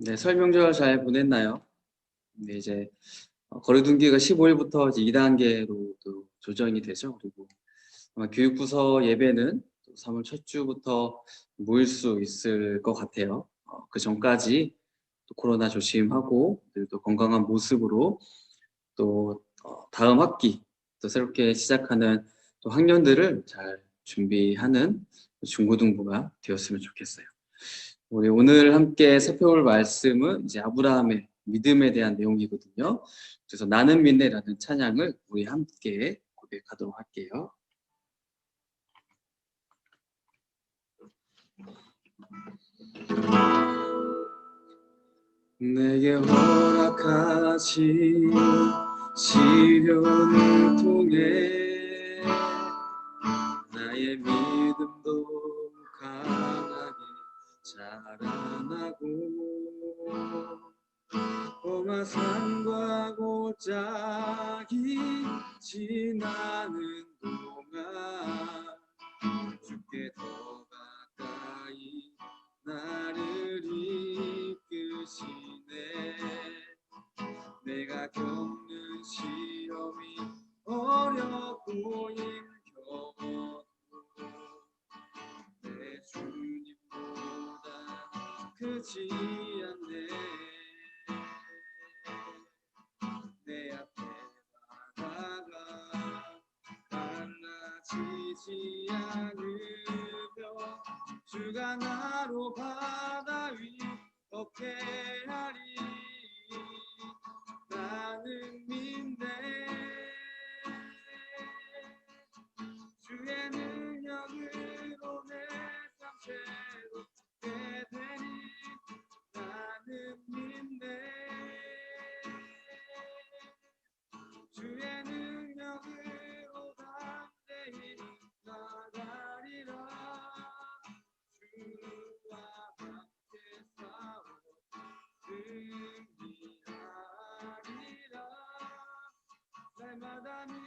네, 설명절 잘 보냈나요? 네, 이제 어, 거리둔기가 15일부터 이제 2단계로 또 조정이 되죠. 그리고 아마 교육부서 예배는 또 3월 첫 주부터 모일 수 있을 것 같아요. 어, 그 전까지 또 코로나 조심하고 또 건강한 모습으로 또 어, 다음 학기 또 새롭게 시작하는 또 학년들을 잘 준비하는 중고등부가 되었으면 좋겠어요. 우리 오늘 함께 살펴볼 말씀은 이제 아브라함의 믿음에 대한 내용이거든요. 그래서 나는 믿네라는 찬양을 우리 함께 고백하도록 할게요. 내게 허락하신 시련을 통해 나의 믿음도 강하게 자라나고 험화산과 골짜기 지나는 동안 주께 더 가까이 나를 이끄시네. 내가 겪는 시험이 어렵고 힘 보다 크지 않네. 내 앞에 바다가 갈라지지 않으며 주가 나로 바다 위 걷게 하리 나는 믿 날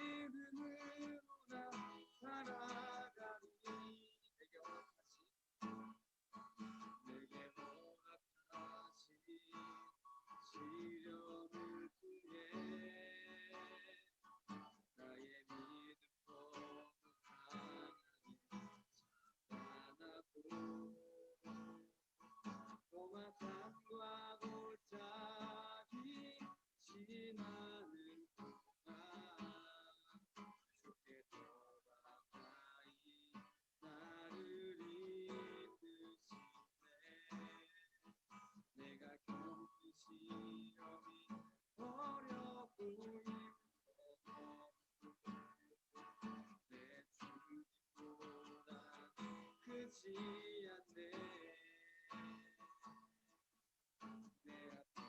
크지 않네. 내 앞에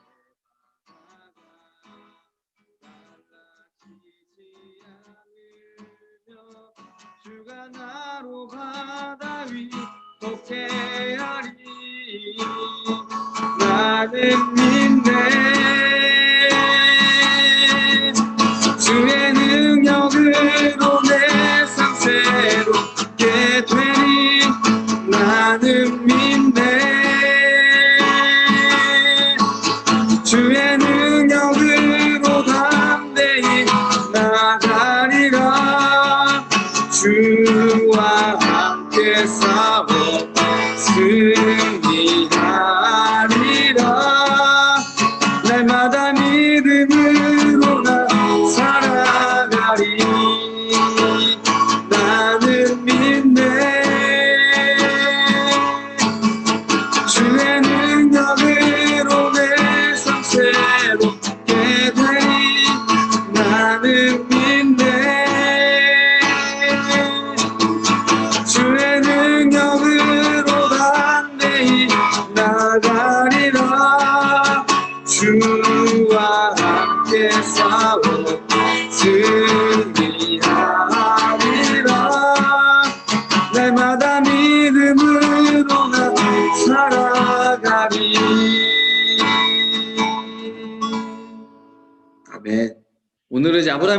바다가 갈라지지 않으며 주가 나로 바다 위 걷게 하리. 나는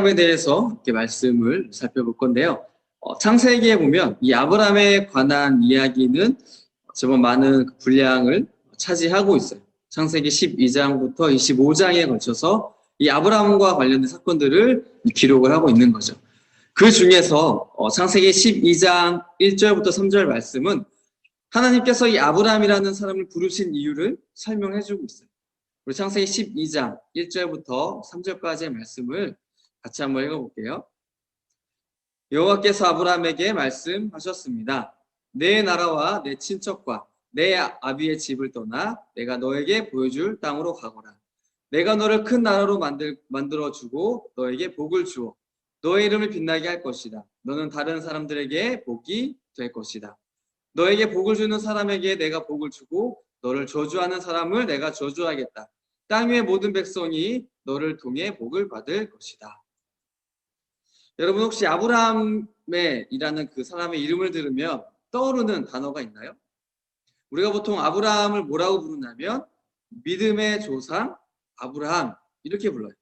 아브라함에 대해서 이렇게 말씀을 살펴볼 건데요 어, 창세기에 보면 이 아브라함에 관한 이야기는 제법 많은 그 분량을 차지하고 있어요 창세기 12장부터 25장에 걸쳐서 이 아브라함과 관련된 사건들을 기록을 하고 있는 거죠. 그 중에서 어, 창세기 12장 1절부터 3절 말씀은 하나님께서 이 아브라함이라는 사람을 부르신 이유를 설명해 주고 있어요. 우리 창세기 12장 1절부터 3절까지의 말씀을 같이 한번 읽어볼게요. 여호와께서 아브라함에게 말씀하셨습니다. 내 나라와 내 친척과 내 아비의 집을 떠나 내가 너에게 보여줄 땅으로 가거라. 내가 너를 큰 나라로 만들, 만들어 주고 너에게 복을 주어 너의 이름을 빛나게 할 것이다. 너는 다른 사람들에게 복이 될 것이다. 너에게 복을 주는 사람에게 내가 복을 주고 너를 저주하는 사람을 내가 저주하겠다. 땅 위의 모든 백성이 너를 통해 복을 받을 것이다. 여러분 혹시 아브라함이라는 그 사람의 이름을 들으면 떠오르는 단어가 있나요? 우리가 보통 아브라함을 뭐라고 부르냐면 믿음의 조상 아브라함 이렇게 불러요.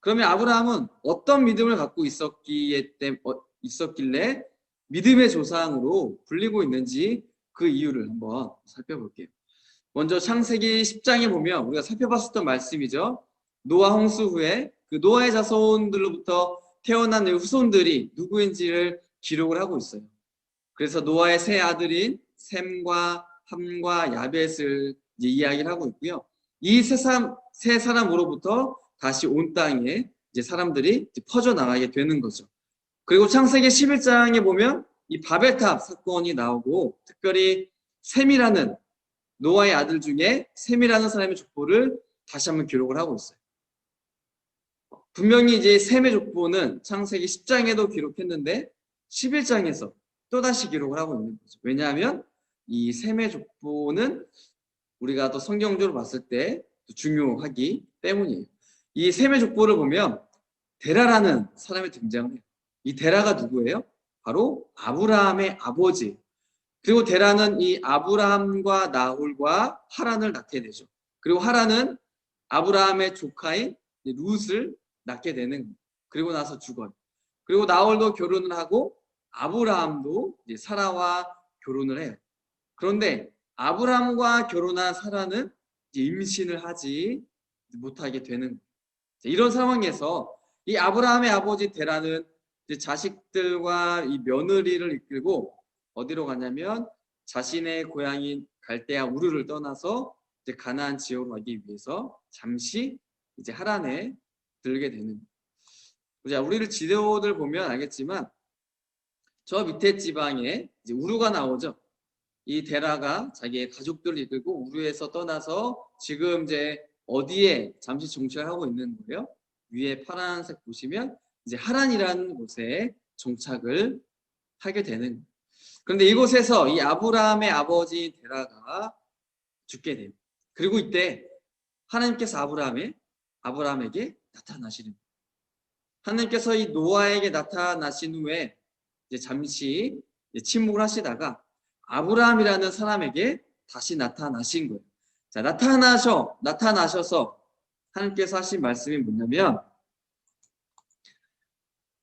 그러면 아브라함은 어떤 믿음을 갖고 있었기에 때 어, 있었길래 믿음의 조상으로 불리고 있는지 그 이유를 한번 살펴볼게요. 먼저 창세기 10장에 보면 우리가 살펴봤었던 말씀이죠. 노아 홍수 후에 그 노아의 자손들로부터 태어난 후손들이 누구인지를 기록을 하고 있어요. 그래서 노아의 세 아들인 셈과 함과 야벳을 이야기를 하고 있고요. 이 세 사람 세 사람으로부터 다시 온 땅에 이제 사람들이 이제 퍼져 나가게 되는 거죠. 그리고 창세기 11장에 보면 이 바벨탑 사건이 나오고 특별히 셈이라는 노아의 아들 중에 셈이라는 사람의 족보를 다시 한번 기록을 하고 있어요. 분명히 이제 셈의 족보는 창세기 10장에도 기록했는데 11장에서 또다시 기록을 하고 있는 거죠. 왜냐하면 이 셈의 족보는 우리가 또 성경적으로 봤을 때 중요하기 때문이에요. 이 셈의 족보를 보면 데라라는 사람이 등장을 해요. 이 데라가 누구예요? 바로 아브라함의 아버지. 그리고 데라는 이 아브라함과 나홀과 하란을 낳게 되죠. 그리고 하란은 아브라함의 조카인 룻을 낳게 되는. 그리고 나서 죽어요. 그리고 나홀도 결혼을 하고 아브라함도 이제 사라와 결혼을 해요. 그런데 아브라함과 결혼한 사라는 임신을 하지 못하게 되는. 이런 상황에서 이 아브라함의 아버지 데라는 자식들과 이 며느리를 이끌고 어디로 가냐면 자신의 고향인 갈대아 우르를 떠나서 이제 가나안 지역으로 가기 위해서 잠시 이제 하란에 들게 되는 자 우리를 지도들 보면 알겠지만 저 밑에 지방에 이제 우루가 나오죠. 이 데라가 자기의 가족들을 이끌고 우루에서 떠나서 지금 이제 어디에 잠시 정착하고 있는 거예요? 위에 파란색 보시면 이제 하란이라는 곳에 정착을 하게 되는 그런데 이곳에서 이 아브라함의 아버지 데라가 죽게 됩니다. 그리고 이때 하나님께서 아브라함의 아브라함에게 나타나시는 하나님께서 이 노아에게 나타나신 후에 이제 잠시 침묵을 하시다가 아브라함이라는 사람에게 다시 나타나신 거예요. 자, 나타나셔, 나타나셔서 하나님께서 하신 말씀이 뭐냐면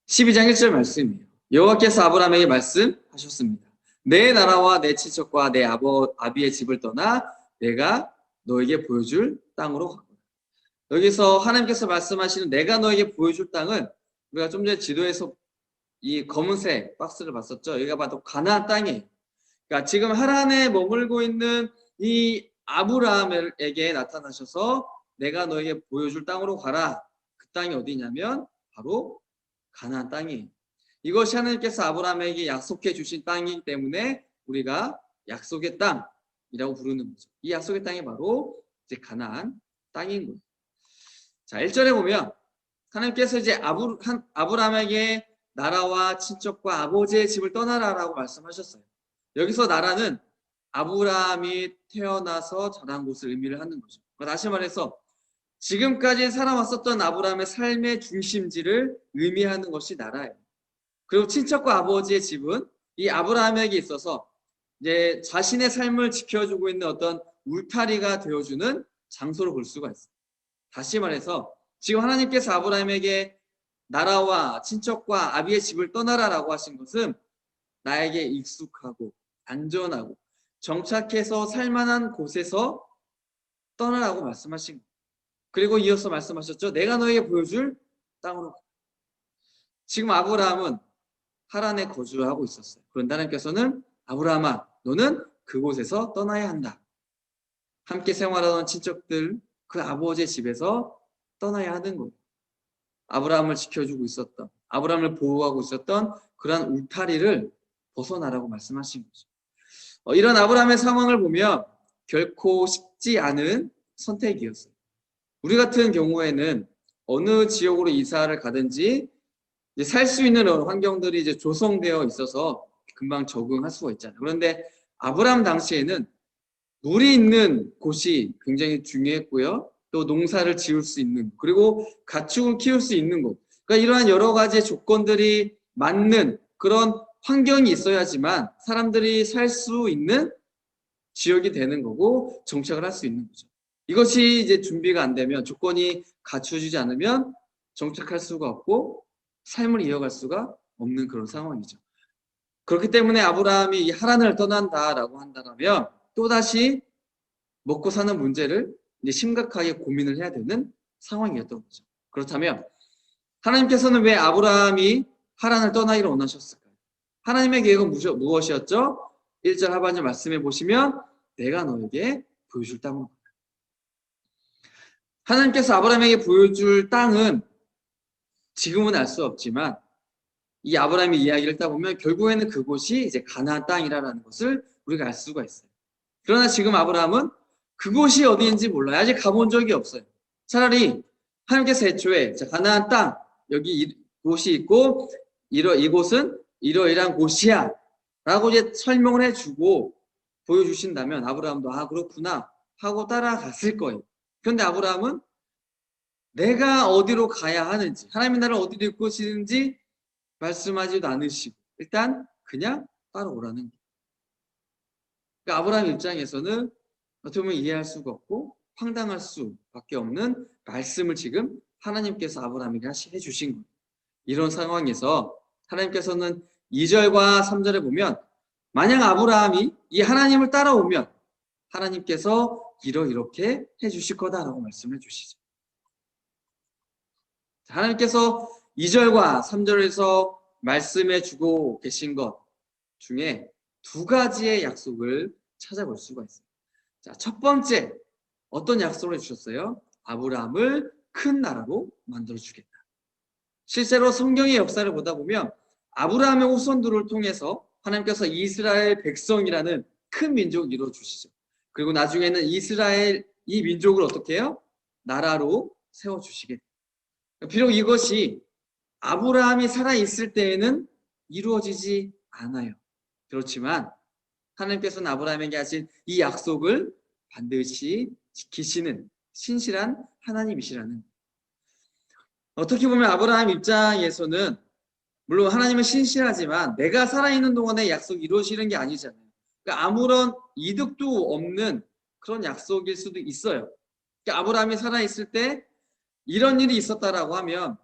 12장 1절 말씀이에요. 여호와께서 아브라함에게 말씀하셨습니다. 내 나라와 내 친척과 내 아버, 아비의 집을 떠나 내가 너에게 보여줄 땅으로. 여기서 하나님께서 말씀하시는 내가 너에게 보여줄 땅은 우리가 좀 전에 지도에서 이 검은색 박스를 봤었죠. 여기가 바로 가나안 땅이에요. 그러니까 지금 하란에 머물고 있는 이 아브라함에게 나타나셔서 내가 너에게 보여줄 땅으로 가라. 그 땅이 어디냐면 바로 가나안 땅이에요. 이것이 하나님께서 아브라함에게 약속해 주신 땅이기 때문에 우리가 약속의 땅이라고 부르는 거죠. 이 약속의 땅이 바로 이제 가나안 땅인 거예요. 자, 1절에 보면 하나님께서 이제 아브, 한, 아브라함에게 나라와 친척과 아버지의 집을 떠나라라고 말씀하셨어요. 여기서 나라는 아브라함이 태어나서 자란 곳을 의미를 하는 거죠. 그러니까 다시 말해서 지금까지 살아왔었던 아브라함의 삶의 중심지를 의미하는 것이 나라예요. 그리고 친척과 아버지의 집은 이 아브라함에게 있어서 이제 자신의 삶을 지켜주고 있는 어떤 울타리가 되어주는 장소로 볼 수가 있어요. 다시 말해서 지금 하나님께서 아브라함에게 나라와 친척과 아비의 집을 떠나라라고 하신 것은 나에게 익숙하고 안전하고 정착해서 살만한 곳에서 떠나라고 말씀하신. 그리고 이어서 말씀하셨죠. 내가 너에게 보여줄 땅으로. 가. 지금 아브라함은 하란에 거주하고 있었어요. 그런데 하나님께서는 아브라함아, 너는 그곳에서 떠나야 한다. 함께 생활하던 친척들, 그 아버지의 집에서 떠나야 하는 거예요. 아브라함을 지켜주고 있었던, 아브라함을 보호하고 있었던 그러한 울타리를 벗어나라고 말씀하신 거죠. 어, 이런 아브라함의 상황을 보면 결코 쉽지 않은 선택이었어요. 우리 같은 경우에는 어느 지역으로 이사를 가든지 살 수 있는 환경들이 이제 조성되어 있어서 금방 적응할 수가 있잖아요. 그런데 아브라함 당시에는 물이 있는 곳이 굉장히 중요했고요. 또 농사를 지을 수 있는 그리고 가축을 키울 수 있는 곳. 그러니까 이러한 여러 가지 조건들이 맞는 그런 환경이 있어야지만 사람들이 살 수 있는 지역이 되는 거고 정착을 할 수 있는 거죠. 이것이 이제 준비가 안 되면 조건이 갖춰지지 않으면 정착할 수가 없고 삶을 이어갈 수가 없는 그런 상황이죠. 그렇기 때문에 아브라함이 이 하란을 떠난다라고 한다면 또다시 먹고 사는 문제를 이제 심각하게 고민을 해야 되는 상황이었던 거죠. 그렇다면 하나님께서는 왜 아브라함이 하란을 떠나기를 원하셨을까요? 하나님의 계획은 무엇이었죠? 1절 하반절 말씀해 보시면 내가 너에게 보여줄 가라. 하나님께서 아브라함에게 보여줄 땅은 지금은 알 수 없지만 이 아브라함의 이야기를 따 보면 결국에는 그곳이 이제 가나안 땅이라는 것을 우리가 알 수가 있어요. 그러나 지금 아브라함은 그곳이 어디인지 몰라요. 아직 가본 적이 없어요. 차라리 하나님께서 애초에 자, 가나안 땅 여기 이 곳이 있고 이러 이곳은 이러이러한 곳이야 라고 이제 설명을 해주고 보여주신다면 아브라함도 아 그렇구나 하고 따라갔을 거예요. 그런데 아브라함은 내가 어디로 가야 하는지 하나님이 나를 어디로 이끄시는지 말씀하지도 않으시고 일단 그냥 따라오라는 거예요. 그러니까 아브라함 입장에서는 어떻게 보면 이해할 수가 없고 황당할 수밖에 없는 말씀을 지금 하나님께서 아브라함에게 해주신 거예요. 이런 상황에서 하나님께서는 2절과 3절에 보면 만약 아브라함이 이 하나님을 따라오면 하나님께서 이러 이렇게 해주실 거다라고 말씀해 주시죠. 하나님께서 2절과 3절에서 말씀해 주고 계신 것 중에 두 가지의 약속을 찾아볼 수가 있어요. 자, 첫 번째 어떤 약속을 해주셨어요? 아브라함을 큰 나라로 만들어 주겠다. 실제로 성경의 역사를 보다 보면 아브라함의 후손들을 통해서 하나님께서 이스라엘 백성이라는 큰 민족을 이루어 주시죠. 그리고 나중에는 이스라엘 이 민족을 어떻게 해요? 나라로 세워 주시게. 비록 이것이 아브라함이 살아 있을 때에는 이루어지지 않아요. 그렇지만 하나님께서는 아브라함에게 하신 이 약속을 반드시 지키시는 신실한 하나님이시라는 어떻게 보면 아브라함 입장에서는 물론 하나님은 신실하지만 내가 살아있는 동안에 약속이 이루어지는 게 아니잖아요. 그러니까 아무런 이득도 없는 그런 약속일 수도 있어요. 그러니까 아브라함이 살아있을 때 이런 일이 있었다라고 하면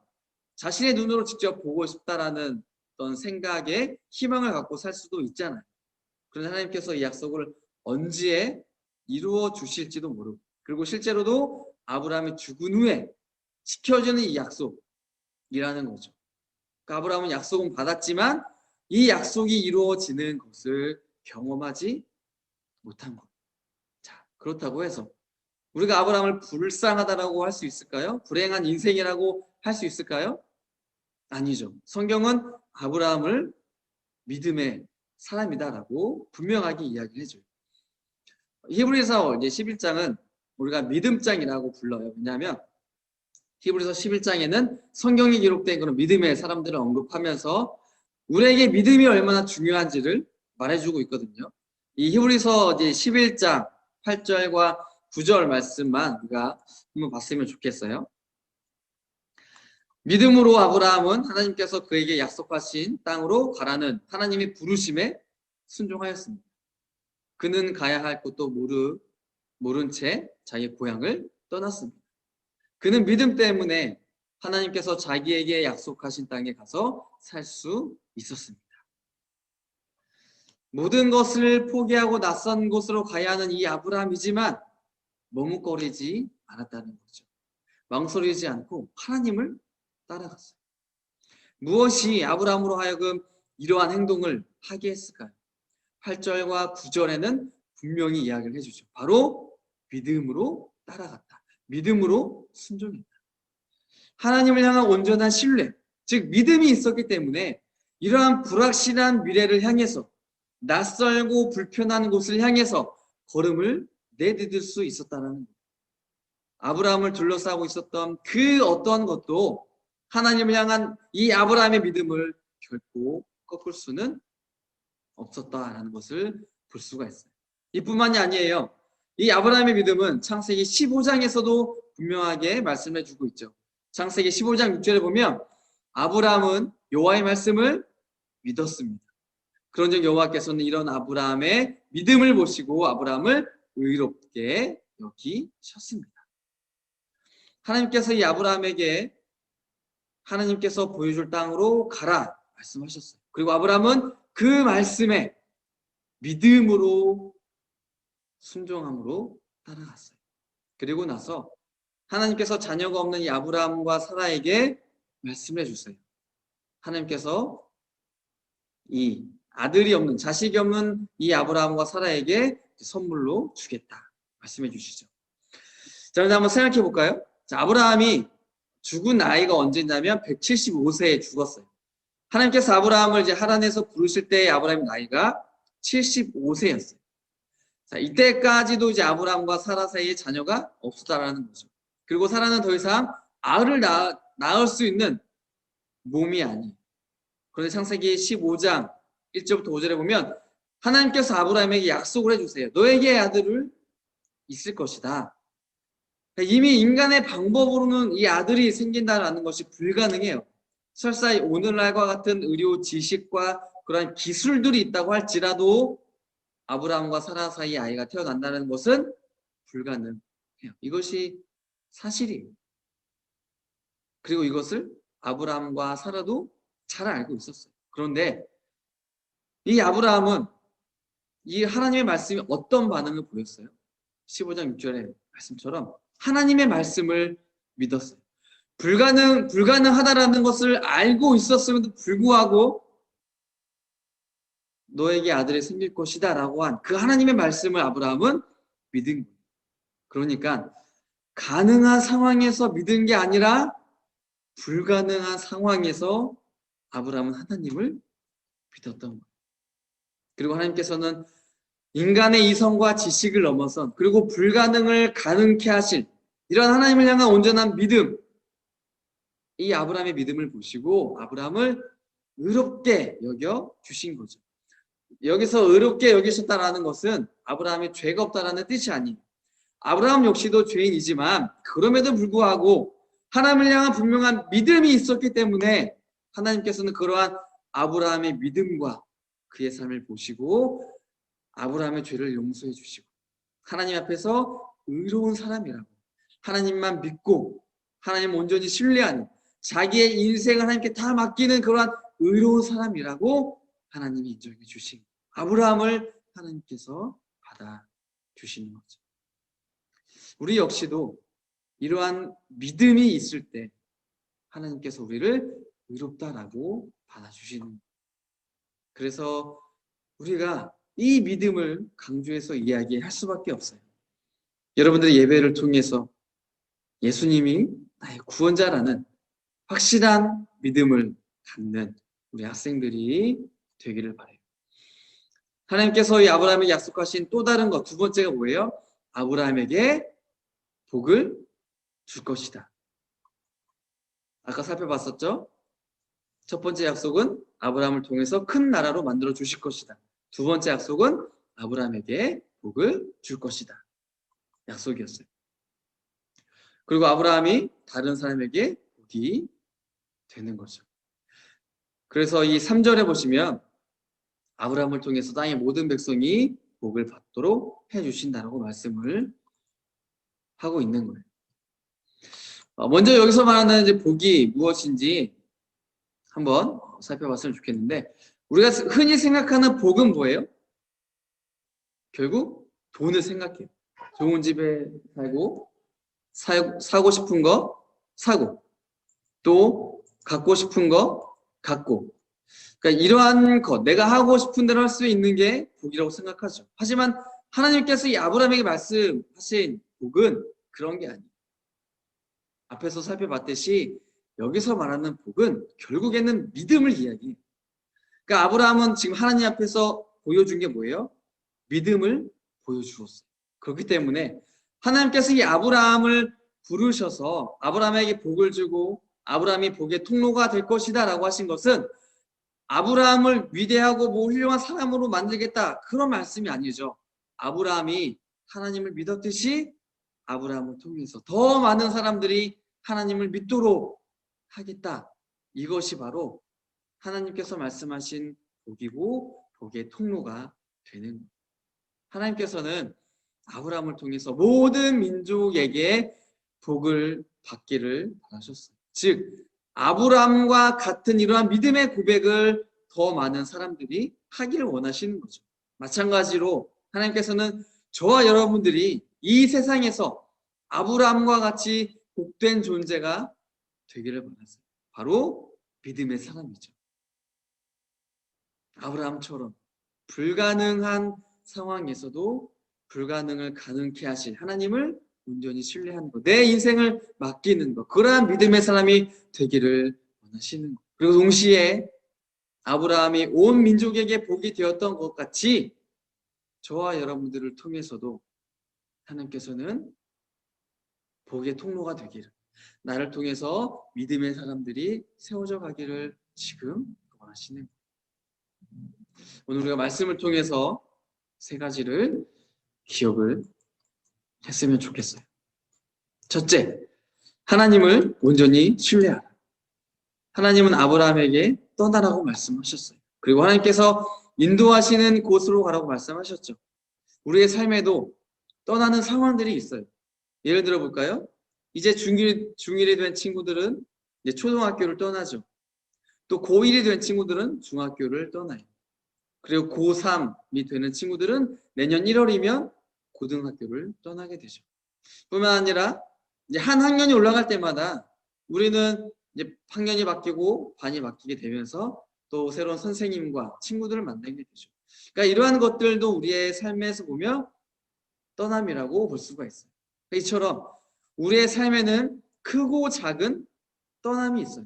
자신의 눈으로 직접 보고 싶다라는 어떤 생각에 희망을 갖고 살 수도 있잖아요. 그런데 하나님께서 이 약속을 언제 이루어 주실지도 모르고 그리고 실제로도 아브라함이 죽은 후에 지켜지는 이 약속이라는 거죠. 그러니까 아브라함은 약속은 받았지만 이 약속이 이루어지는 것을 경험하지 못한 것. 자, 그렇다고 해서 우리가 아브라함을 불쌍하다라고 할 수 있을까요? 불행한 인생이라고 할 수 있을까요? 아니죠. 성경은 아브라함을 믿음의 사람이다라고 분명하게 이야기를 해줘요. 히브리서 이제 11장은 우리가 믿음장이라고 불러요. 왜냐하면 히브리서 11장에는 성경이 기록된 그런 믿음의 사람들을 언급하면서 우리에게 믿음이 얼마나 중요한지를 말해주고 있거든요. 이 히브리서 이제 11장 8절과 9절 말씀만 우리가 한번 봤으면 좋겠어요. 믿음으로 아브라함은 하나님께서 그에게 약속하신 땅으로 가라는 하나님의 부르심에 순종하였습니다. 그는 가야 할 곳도 모르, 모른 채 자기의 고향을 떠났습니다. 그는 믿음 때문에 하나님께서 자기에게 약속하신 땅에 가서 살 수 있었습니다. 모든 것을 포기하고 낯선 곳으로 가야 하는 이 아브라함이지만 머뭇거리지 않았다는 거죠. 망설이지 않고 하나님을 따라갔어요. 무엇이 아브라함으로 하여금 이러한 행동을 하게 했을까요? 8절과 9절에는 분명히 이야기를 해주죠. 바로 믿음으로 따라갔다. 믿음으로 순종했다. 하나님을 향한 온전한 신뢰, 즉 믿음이 있었기 때문에 이러한 불확실한 미래를 향해서 낯설고 불편한 곳을 향해서 걸음을 내디딜 수 있었다는 것. 아브라함을 둘러싸고 있었던 그 어떠한 것도 하나님을 향한 이 아브라함의 믿음을 결코 꺾을 수는 없었다라는 것을 볼 수가 있어요. 이뿐만이 아니에요. 이 아브라함의 믿음은 창세기 15장에서도 분명하게 말씀해 주고 있죠. 창세기 15장 6절에 보면 아브라함은 여호와의 말씀을 믿었습니다. 그런즉 여호와께서는 이런 아브라함의 믿음을 보시고 아브라함을 의롭게 여기셨습니다. 하나님께서 이 아브라함에게 하나님께서 보여줄 땅으로 가라 말씀하셨어요. 그리고 아브라함은 그 말씀에 믿음으로 순종함으로 따라갔어요. 그리고 나서 하나님께서 자녀가 없는 이 아브라함과 사라에게 말씀해 주세요. 하나님께서 이 아들이 없는 자식이 없는 이 아브라함과 사라에게 선물로 주겠다 말씀해 주시죠. 자, 그럼 한번 생각해 볼까요? 자, 아브라함이 죽은 나이가 언제냐면 175세에 죽었어요. 하나님께서 아브라함을 이제 하란에서 부르실 때 아브라함의 나이가 75세였어요. 자, 이때까지도 이제 아브라함과 사라 사이에 자녀가 없었다라는 거죠. 그리고 사라는 더 이상 아을 낳, 낳을 수 있는 몸이 아니에요. 그런데 창세기 15장 1절부터 5절에 보면 하나님께서 아브라함에게 약속을 해주세요. 너에게 아들을 있을 것이다. 이미 인간의 방법으로는 이 아들이 생긴다라는 것이 불가능해요. 설사 오늘날과 같은 의료 지식과 그러한 기술들이 있다고 할지라도 아브라함과 사라 사이 아이가 태어난다는 것은 불가능해요. 이것이 사실이에요. 그리고 이것을 아브라함과 사라도 잘 알고 있었어요. 그런데 이 아브라함은 이 하나님의 말씀이 어떤 반응을 보였어요? 15장 6절의 말씀처럼 하나님의 말씀을 믿었어요. 불가능, 불가능하다라는 것을 알고 있었음에도 불구하고 너에게 아들이 생길 것이다 라고 한 그 하나님의 말씀을 아브라함은 믿은 거예요. 그러니까 가능한 상황에서 믿은 게 아니라 불가능한 상황에서 아브라함은 하나님을 믿었던 거예요. 그리고 하나님께서는 인간의 이성과 지식을 넘어선 그리고 불가능을 가능케 하실 이런 하나님을 향한 온전한 믿음 이 아브라함의 믿음을 보시고 아브라함을 의롭게 여겨 주신 거죠. 여기서 의롭게 여기셨다라는 것은 아브라함이 죄가 없다라는 뜻이 아니에요. 아브라함 역시도 죄인이지만 그럼에도 불구하고 하나님을 향한 분명한 믿음이 있었기 때문에 하나님께서는 그러한 아브라함의 믿음과 그의 삶을 보시고 아브라함의 죄를 용서해 주시고 하나님 앞에서 의로운 사람이라고 하나님만 믿고 하나님 온전히 신뢰하는 자기의 인생을 하나님께 다 맡기는 그러한 의로운 사람이라고 하나님이 인정해 주신 아브라함을 하나님께서 받아 주시는 거죠. 우리 역시도 이러한 믿음이 있을 때 하나님께서 우리를 의롭다라고 받아주시는. 그래서 우리가 이 믿음을 강조해서 이야기할 수밖에 없어요. 여러분들의 예배를 통해서 예수님이 나의 구원자라는 확실한 믿음을 갖는 우리 학생들이 되기를 바래요. 하나님께서 이 아브라함에게 약속하신 또 다른 것 두 번째가 뭐예요? 아브라함에게 복을 줄 것이다. 아까 살펴봤었죠? 첫 번째 약속은 아브라함을 통해서 큰 나라로 만들어 주실 것이다. 두 번째 약속은 아브라함에게 복을 줄 것이다. 약속이었어요. 그리고 아브라함이 다른 사람에게 복이 되는 거죠. 그래서 이 3절에 보시면 아브라함을 통해서 땅의 모든 백성이 복을 받도록 해 주신다라고 말씀을 하고 있는 거예요. 어, 먼저 여기서 말하는 이제 복이 무엇인지 한번 살펴봤으면 좋겠는데 우리가 흔히 생각하는 복은 뭐예요? 결국 돈을 생각해요. 좋은 집에 살고 사, 사고 싶은 거 사고 또 갖고 싶은 거 갖고 그러니까 이러한 것 내가 하고 싶은 대로 할 수 있는 게 복이라고 생각하죠. 하지만 하나님께서 이 아브라함에게 말씀하신 복은 그런 게 아니에요. 앞에서 살펴봤듯이 여기서 말하는 복은 결국에는 믿음을 이야기해요. 그러니까 아브라함은 지금 하나님 앞에서 보여준 게 뭐예요? 믿음을 보여주었어요. 그렇기 때문에 하나님께서 이 아브라함을 부르셔서 아브라함에게 복을 주고 아브라함이 복의 통로가 될 것이다 라고 하신 것은 아브라함을 위대하고 뭐 훌륭한 사람으로 만들겠다 그런 말씀이 아니죠. 아브라함이 하나님을 믿었듯이 아브라함을 통해서 더 많은 사람들이 하나님을 믿도록 하겠다. 이것이 바로 하나님께서 말씀하신 복이고 복의 통로가 되는 거예요. 하나님께서는 아브라함을 통해서 모든 민족에게 복을 받기를 바라셨어요. 즉 아브라함과 같은 이러한 믿음의 고백을 더 많은 사람들이 하기를 원하시는 거죠. 마찬가지로 하나님께서는 저와 여러분들이 이 세상에서 아브라함과 같이 복된 존재가 되기를 바라세요. 바로 믿음의 사람이죠. 아브라함처럼 불가능한 상황에서도 불가능을 가능케 하실 하나님을 온전히 신뢰하는 것, 내 인생을 맡기는 것, 그러한 믿음의 사람이 되기를 원하시는 것. 그리고 동시에 아브라함이 온 민족에게 복이 되었던 것 같이 저와 여러분들을 통해서도 하나님께서는 복의 통로가 되기를, 나를 통해서 믿음의 사람들이 세워져 가기를 지금 원하시는 것. 오늘 우리가 말씀을 통해서 세 가지를 기억을 했으면 좋겠어요. 첫째, 하나님을 온전히 신뢰하라. 하나님은 아브라함에게 떠나라고 말씀하셨어요. 그리고 하나님께서 인도하시는 곳으로 가라고 말씀하셨죠. 우리의 삶에도 떠나는 상황들이 있어요. 예를 들어 볼까요? 이제 중1, 중1이 된 친구들은 이제 초등학교를 떠나죠. 또 고1이 된 친구들은 중학교를 떠나요. 그리고 고3이 되는 친구들은 내년 1월이면 고등학교를 떠나게 되죠. 뿐만 아니라 이제 한 학년이 올라갈 때마다 우리는 이제 학년이 바뀌고 반이 바뀌게 되면서 또 새로운 선생님과 친구들을 만나게 되죠. 그러니까 이러한 것들도 우리의 삶에서 보면 떠남이라고 볼 수가 있어요. 이처럼 우리의 삶에는 크고 작은 떠남이 있어요.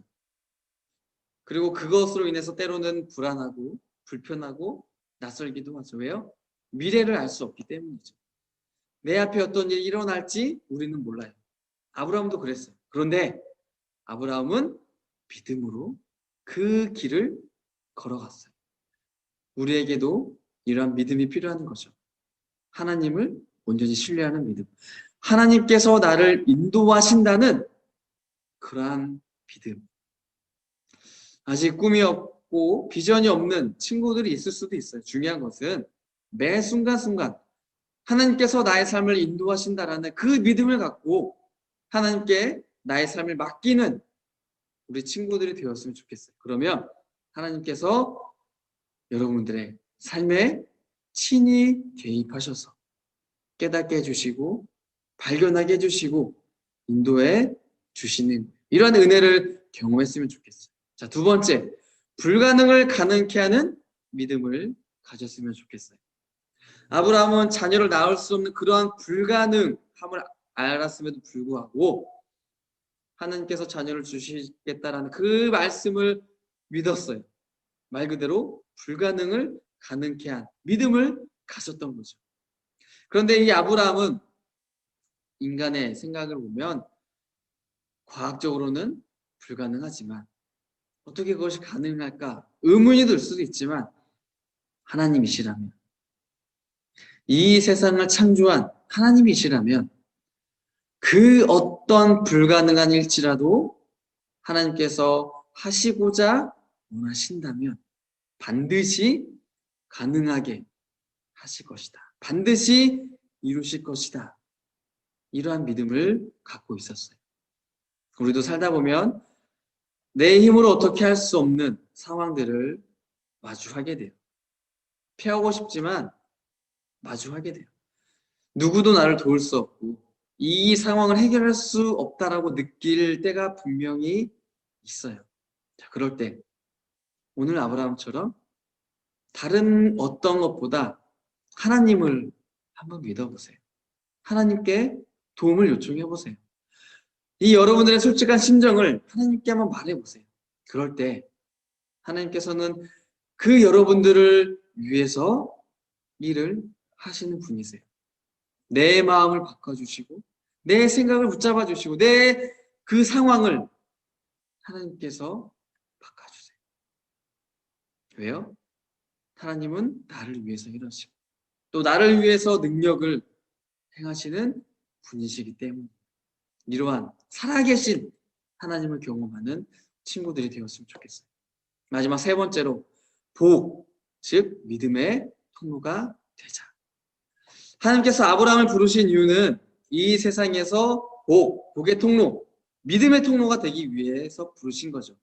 그리고 그것으로 인해서 때로는 불안하고 불편하고 낯설기도 하죠. 왜요? 미래를 알 수 없기 때문이죠. 내 앞에 어떤 일이 일어날지 우리는 몰라요. 아브라함도 그랬어요. 그런데 아브라함은 믿음으로 그 길을 걸어갔어요. 우리에게도 이러한 믿음이 필요한 거죠. 하나님을 온전히 신뢰하는 믿음. 하나님께서 나를 인도하신다는 그러한 믿음. 아직 꿈이 없 고 비전이 없는 친구들이 있을 수도 있어요. 중요한 것은 매 순간순간 하나님께서 나의 삶을 인도하신다라는 그 믿음을 갖고 하나님께 나의 삶을 맡기는 우리 친구들이 되었으면 좋겠어요. 그러면 하나님께서 여러분들의 삶에 친히 개입하셔서 깨닫게 해주시고 발견하게 해주시고 인도해 주시는 이러한 은혜를 경험했으면 좋겠어요. 자, 두 번째, 불가능을 가능케 하는 믿음을 가졌으면 좋겠어요. 아브라함은 자녀를 낳을 수 없는 그러한 불가능함을 알았음에도 불구하고 하나님께서 자녀를 주시겠다라는 그 말씀을 믿었어요. 말 그대로 불가능을 가능케 한 믿음을 가졌던 거죠. 그런데 이 아브라함은 인간의 생각을 보면 과학적으로는 불가능하지만 어떻게 그것이 가능할까 의문이 들 수도 있지만 하나님이시라면 이 세상을 창조한 하나님이시라면 그 어떤 불가능한 일지라도 하나님께서 하시고자 원하신다면 반드시 가능하게 하실 것이다. 반드시 이루실 것이다. 이러한 믿음을 갖고 있었어요. 우리도 살다 보면 내 힘으로 어떻게 할 수 없는 상황들을 마주하게 돼요. 피하고 싶지만 마주하게 돼요. 누구도 나를 도울 수 없고 이 상황을 해결할 수 없다라고 느낄 때가 분명히 있어요. 자, 그럴 때 오늘 아브라함처럼 다른 어떤 것보다 하나님을 한번 믿어보세요. 하나님께 도움을 요청해 보세요. 이 여러분들의 솔직한 심정을 하나님께 한번 말해 보세요. 그럴 때 하나님께서는 그 여러분들을 위해서 일을 하시는 분이세요. 내 마음을 바꿔주시고, 내 생각을 붙잡아 주시고, 내 그 상황을 하나님께서 바꿔주세요. 왜요? 하나님은 나를 위해서 이러시고, 또 나를 위해서 능력을 행하시는 분이시기 때문에 이러한 살아계신 하나님을 경험하는 친구들이 되었으면 좋겠어요. 마지막 세 번째로 복, 즉 믿음의 통로가 되자. 하나님께서 아브라함을 부르신 이유는 이 세상에서 복, 복의 통로, 믿음의 통로가 되기 위해서 부르신 거죠.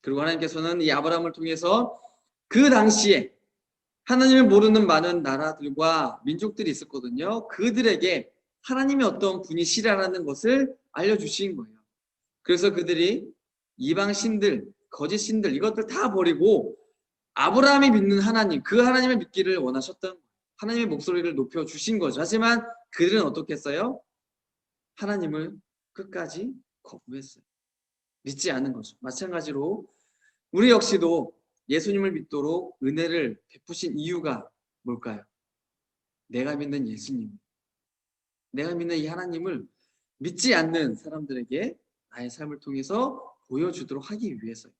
그리고 하나님께서는 이 아브라함을 통해서 그 당시에 하나님을 모르는 많은 나라들과 민족들이 있었거든요. 그들에게 하나님이 어떤 분이시라는 것을 알려주신 거예요. 그래서 그들이 이방 신들, 거짓 신들 이것들 다 버리고 아브라함이 믿는 하나님, 그 하나님을 믿기를 원하셨던 거예요. 하나님의 목소리를 높여 주신 거죠. 하지만 그들은 어떻게 했어요? 하나님을 끝까지 거부했어요. 믿지 않은 거죠. 마찬가지로 우리 역시도 예수님을 믿도록 은혜를 베푸신 이유가 뭘까요? 내가 믿는 예수님, 내가 믿는 이 하나님을 믿지 않는 사람들에게 나의 삶을 통해서 보여주도록 하기 위해서요.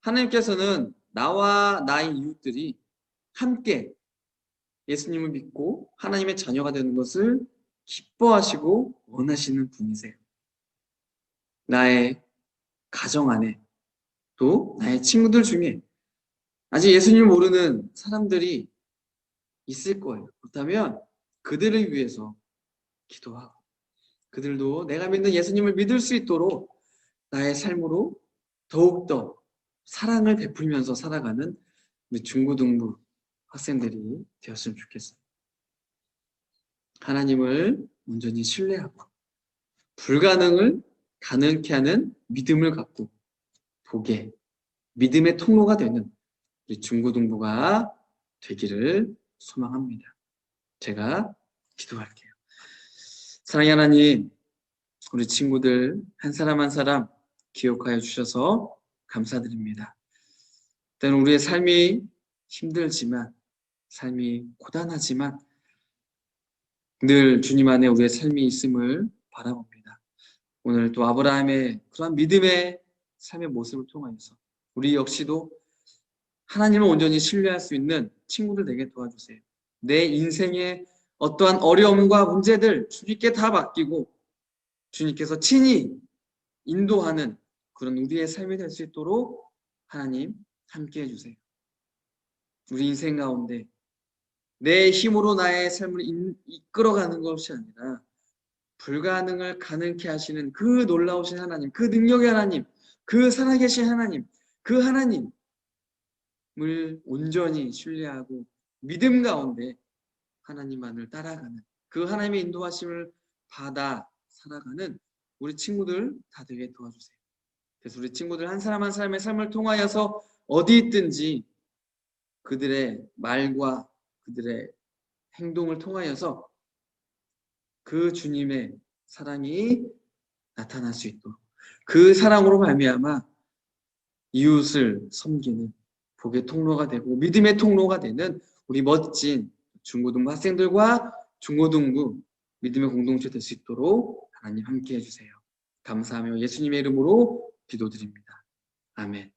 하나님께서는 나와 나의 이웃들이 함께 예수님을 믿고 하나님의 자녀가 되는 것을 기뻐하시고 원하시는 분이세요. 나의 가정 안에 또 나의 친구들 중에 아직 예수님을 모르는 사람들이 있을 거예요. 그렇다면 그들을 위해서 기도하고 그들도 내가 믿는 예수님을 믿을 수 있도록 나의 삶으로 더욱더 사랑을 베풀면서 살아가는 중고등부 학생들이 되었으면 좋겠어요. 하나님을 온전히 신뢰하고 불가능을 가능케 하는 믿음을 갖고 복의 믿음의 통로가 되는 우리 중고등부가 되기를 소망합니다. 제가 기도할게요. 사랑의 하나님, 우리 친구들 한 사람 한 사람 기억하여 주셔서 감사드립니다. 때는 우리의 삶이 힘들지만, 삶이 고단하지만, 늘 주님 안에 우리의 삶이 있음을 바라봅니다. 오늘 또 아브라함의 그러한 믿음의 삶의 모습을 통하여서 우리 역시도 하나님을 온전히 신뢰할 수 있는 친구들 되게 도와주세요. 내 인생의 어떠한 어려움과 문제들 주님께 다 맡기고 주님께서 친히 인도하는 그런 우리의 삶이 될 수 있도록 하나님 함께 해주세요. 우리 인생 가운데 내 힘으로 나의 삶을 이끌어가는 것이 아니라 불가능을 가능케 하시는 그 놀라우신 하나님, 그 능력의 하나님, 그 살아계신 하나님, 그 하나님을 온전히 신뢰하고 믿음 가운데 하나님만을 따라가는 그 하나님의 인도하심을 받아 살아가는 우리 친구들 다 되게 도와주세요. 그래서 우리 친구들 한 사람 한 사람의 삶을 통하여서 어디 있든지 그들의 말과 그들의 행동을 통하여서 그 주님의 사랑이 나타날 수 있도록 그 사랑으로 말미암아 이웃을 섬기는 복의 통로가 되고 믿음의 통로가 되는 우리 멋진 중고등부 학생들과 중고등부 믿음의 공동체 될 수 있도록 하나님 함께 해주세요. 감사하며 예수님의 이름으로 기도드립니다. 아멘.